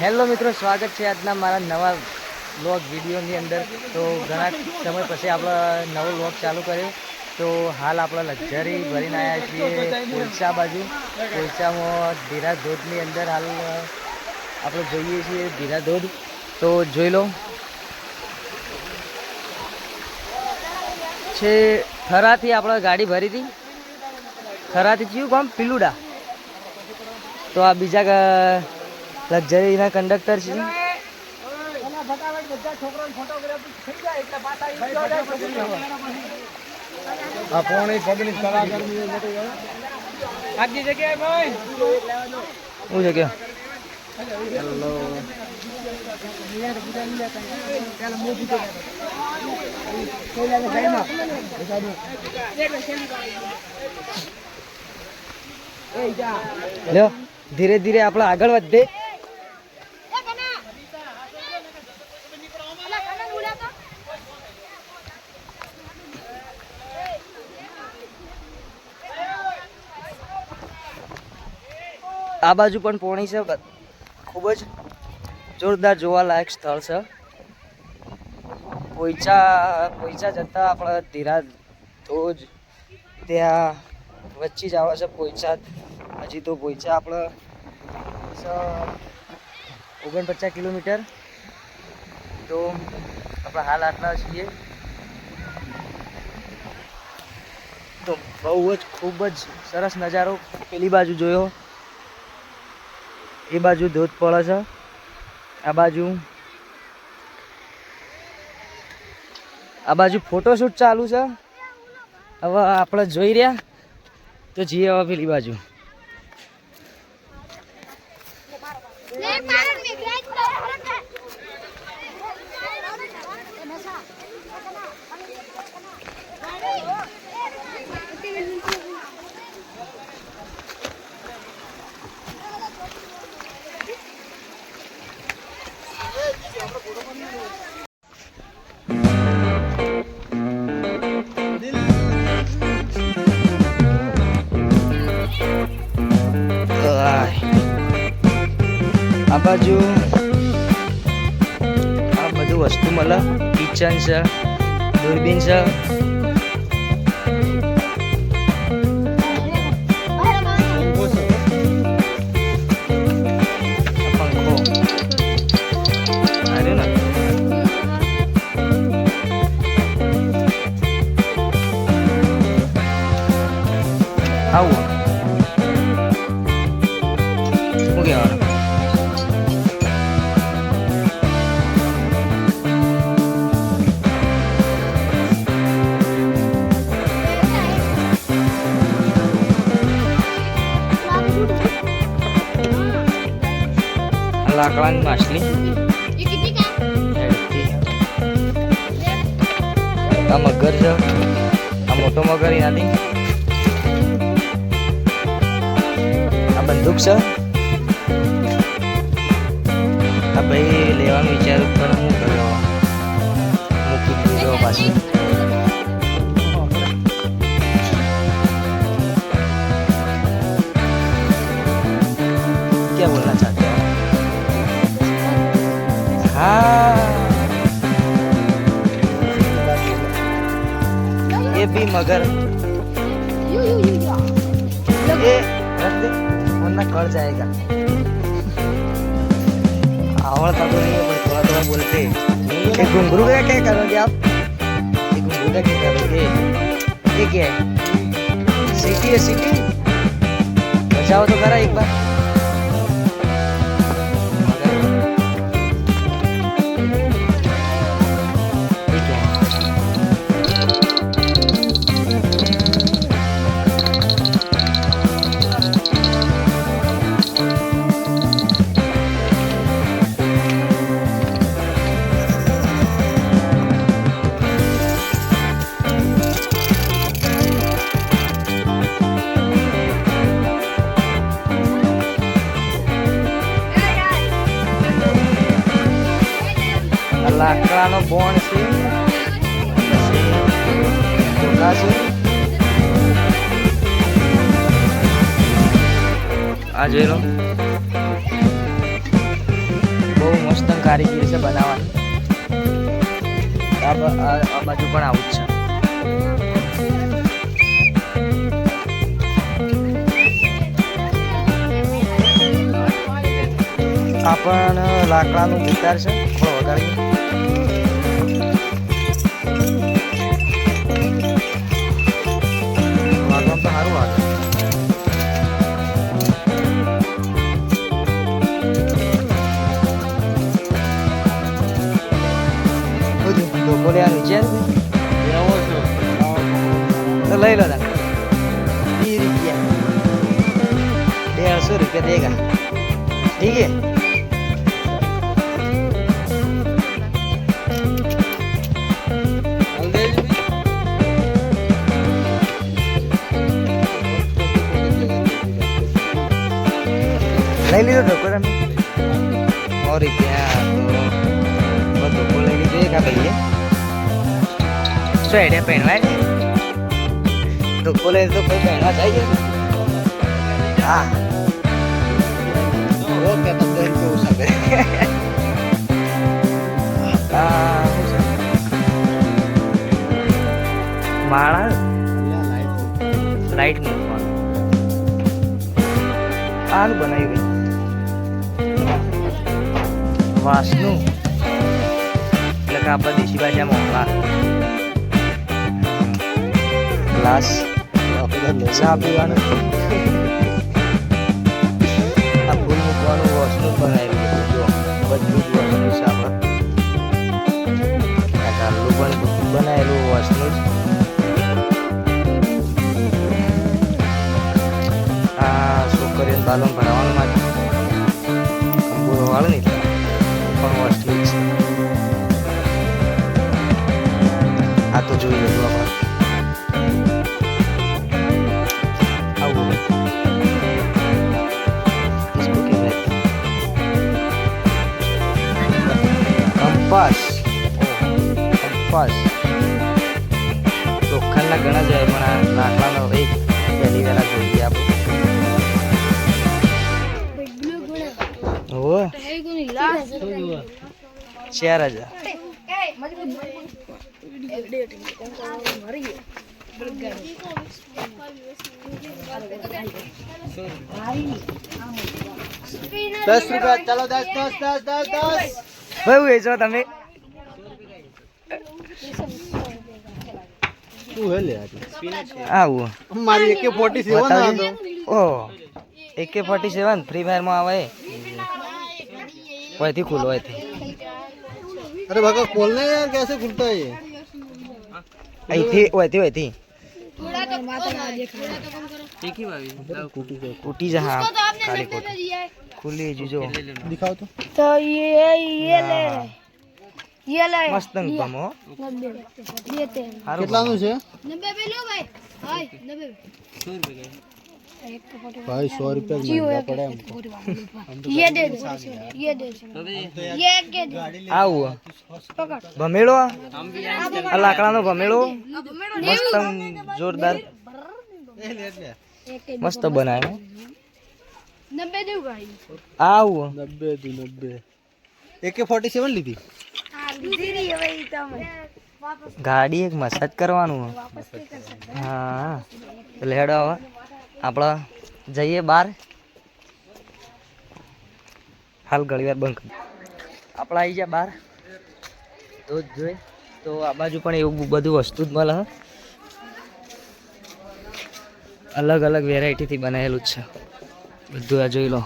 Hello મિત્રો, સ્વાગત છે આજના મારા નવા બ્લોગ વિડીયોની અંદર. તો ઘણા સમય પછી આપણે નવો બ્લોગ ચાલુ કર્યો. તો હાલ આપણે લક્ઝરી ભરીને આવ્યા છીએ કોલસા બાજુ. કોલસામાં ધીરા ધોધની અંદર હાલ આપણે જોઈએ છીએ ધીરા ધોધ તો જોઈ લો. છે, થરાથી આપણે ગાડી ભરી હતી થરાથી થયું કામ? પીલુડા. તો આ બીજા લક્ઝરીના કંડક્ટર છે. આ પોણી પગની કલાકારની આજની જગ્યાએ. ભાઈ? શું છે કે લ્યો ધીરે ધીરે આપણે આગળ વધે આ બાજુ પણ પોણી છે ખૂબ જ જોરદાર જોવાલાયક સ્થળ છે. પોઈચા પોઈચા જતા આપણે ધીરા ધોજ ત્યાં વચ્ચે જ આવે છે પોઈચા. હજી તો પોઈચા આપણે ઓગણપચાસ કિલોમીટર. તો આપણે હાલ આટલા છીએ. તો બહુ જ ખૂબ જ સરસ નજારો પેલી બાજુ જોયો. એ બાજુ ધોધ પડે છે. આ બાજુ આ બાજુ ફોટોશૂટ ચાલુ છે. હવે આપણે જોઈ રહ્યા તો જઈએ હવે પેલી બાજુ. બાજુ. આ બધું વસ્તુ મળે કિચન છે દૂરબીન છે. આ લાકડાની માછલી. હેડતી. આ મગર છે. આ મોટો મગર એનાથી આ બંદૂક છે. આ ભાઈ લેવાનું વિચારું પણ હું કર્યો મૂકી દીધો પાછી. हाँ। ये भी मगर। ये वरना कट जाएगा। आवड़ता तो नहीं है पर थोड़ा थोड़ा बोलते। ये घुंघरू का क्या करोगे आप? ये घुंघरू का क्या करोगे? ये क्या है? सीटी है सीटी। बचाओ तो करा एक बार। ટોકા છે આ જોઈ લો. કારીગીરી છે બનાવવાની. આ બાજુ પણ આવું જ છે. આ પણ લાકડાનું ગિટાર છે, થોડો વગાડીએ લઈ લીધો ઢોકો તમે ઓરી ક્યાં તો ઢોકો લઈ લીધો. એક આ ભાઈએ. શું આઈડિયા પહેરવાય ઢોકો લઈ તો કોઈ પહેરવા જાય છે? હા. ઓકે તો તેમ કેવું સાબે માળા? લાઈટ મૂકવાનું. આનું બનાવ્યું વાસનું એટલે કે આપણા દેશી ભાષામાં મોકલા ગ્લાસ ચા પીવાનું આ ફૂલ મૂકવાનું વોશનું બનાવેલું છે જો બધું જ વોશનું છે આપણે આ ગામડું પણ બનાવેલું વોશનું જ આ છોકરીઓને બાલોન ભરાવાનું માટે કંબુરો વાળે ને banget Netflix atau juga dua apa. Tuh kan lah gana jadi mana Nah kan lah jadi gana lagi Iya ઓ ચાર હજાર દસ રૂપિયા ચાલો દસ દસ દસ દસ દસ ભાઈ વેચો તમે શું હે આવું મારી એકે ફોર્ટી સેવન બતાવજે. ઓહ એકે ફોર્ટી સેવન ફ્રી ફાયરમાં આવે હોયથી ખુલ્લો હોયથી अरे भगा खोलना है यार कैसे खुलता है ये અહીંથી હોયથી હોયથી કૂટી જા હા કાળી કોટી ખુલ્લી જીજો दिखाओ तो तो ये ये ले ये ले મસ્ત ગમો नब्बे ये तेल સારું કેટલાનું છે नब्बे पे लो भाई हाय नब्बे ભાઈ સો રૂપિયા જ મહેંગા પડે हमको ये दे दो ये दे दो ये के दे આવું पकड़ ભમેળો આ લાકડાનો ભમેળો મસ્ત આમ જોરદાર एक के મસ્ત બનાવ્યો नब्बे दो भाई આવું નબ્બે દી નબ્બે એકે ફોર્ટી સેવન લીધી दीदी ये भाई तम ગાડી એક મસાજ કરવાનું હા એટલે હેડો હવે આપણે જઈએ બહાર હાલ ઘણી વાર બંધ આપણે આવી ગયા બહાર તો જ તો આ બાજુ પણ એવું બધું વસ્તુ જ મળે અલગ અલગ વેરાયટીથી બનાવેલું જ છે. બધું આ જોઈ લો.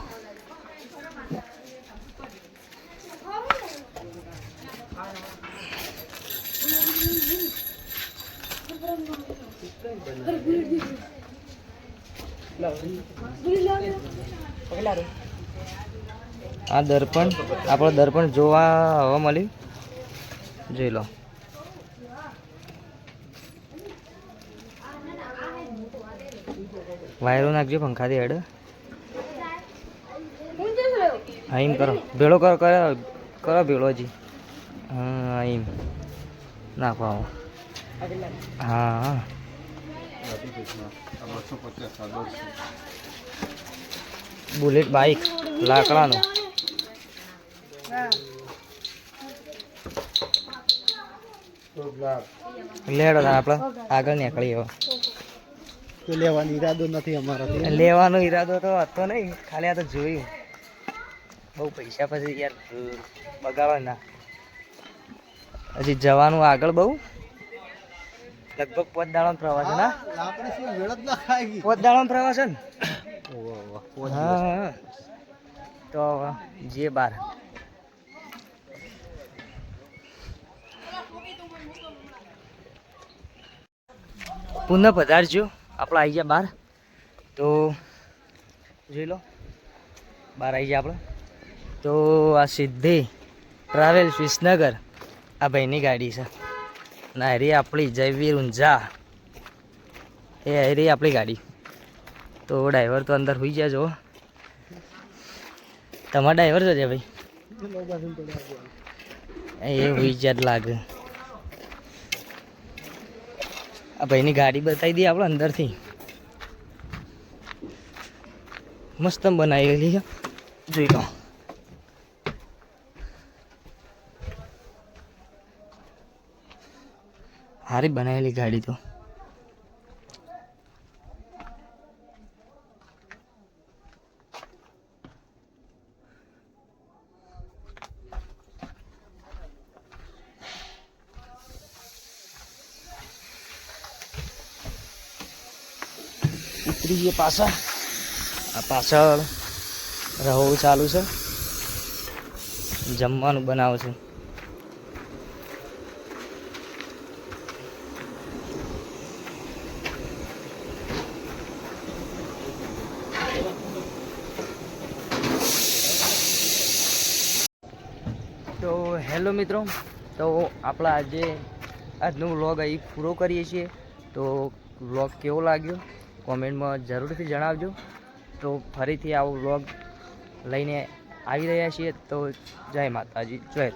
આ દર્પણ, આપણે દર્પણ જોવા હવે મળી. જોઈ લો. વાયરો નાખજો પંખાથી હેડ. હા કરો. ભેળો કરો કરો કરો ભેળો હજી. હા એમ નાખો આવો. હા. બુલેટ બાઇક લાકડાનું. લેડો આપણે. આગળ નીકળીએ હવે. લેવાનો ઈરાદો નથી અમારો. લેવાનો ઈરાદો તો હતો નહીં. ખાલી આ તો જોયું. બહુ પૈસા પછી યાર બગાડો ના હજી જવાનું આગળ બહુ. લગભગ પોત દાડો પ્રવાસ છે ના? પોત દાડો પ્રવાસ છે ને? હા. તો જે બાર પુનઃ પધારજો. આપણે આવી ગયા બહાર તો જોઈ લો. બહાર આવી ગયા આપણે. તો આ સિદ્ધિ ટ્રાવેલ્સ વિસનગર. આ ભાઈની ગાડી છે. ના હેરી આપણી જયવીર ઊંઝા. એ હેરી આપણી ગાડી. તો ડ્રાઈવર તો અંદર હોઈ ગયા જો તમારા ડ્રાઈવર છે ભાઈ? એ હોઈ જ લાગે. આ ભાઈની ગાડી બતાવી દઈએ આપણે અંદરથી. મસ્ત બનાવેલી છે. જોઈ લો. સારી બનાવેલી ગાડી તો. ઉતરી ગયે પાછા. આ પાછળ રહો ચાલુ છે. જમવાનું બનાવું છું. તો હેલો મિત્રો, તો આપણા આજે આજનો વ્લોગ અહીં પૂરો કરીએ છીએ. તો વ્લોગ કેવો લાગ્યો? કોમેન્ટમાં જરૂરથી જણાવજો. તો ફરીથી આવો વ્લોગ લઈને આવી રહ્યા છીએ. તો જય માતાજી, જય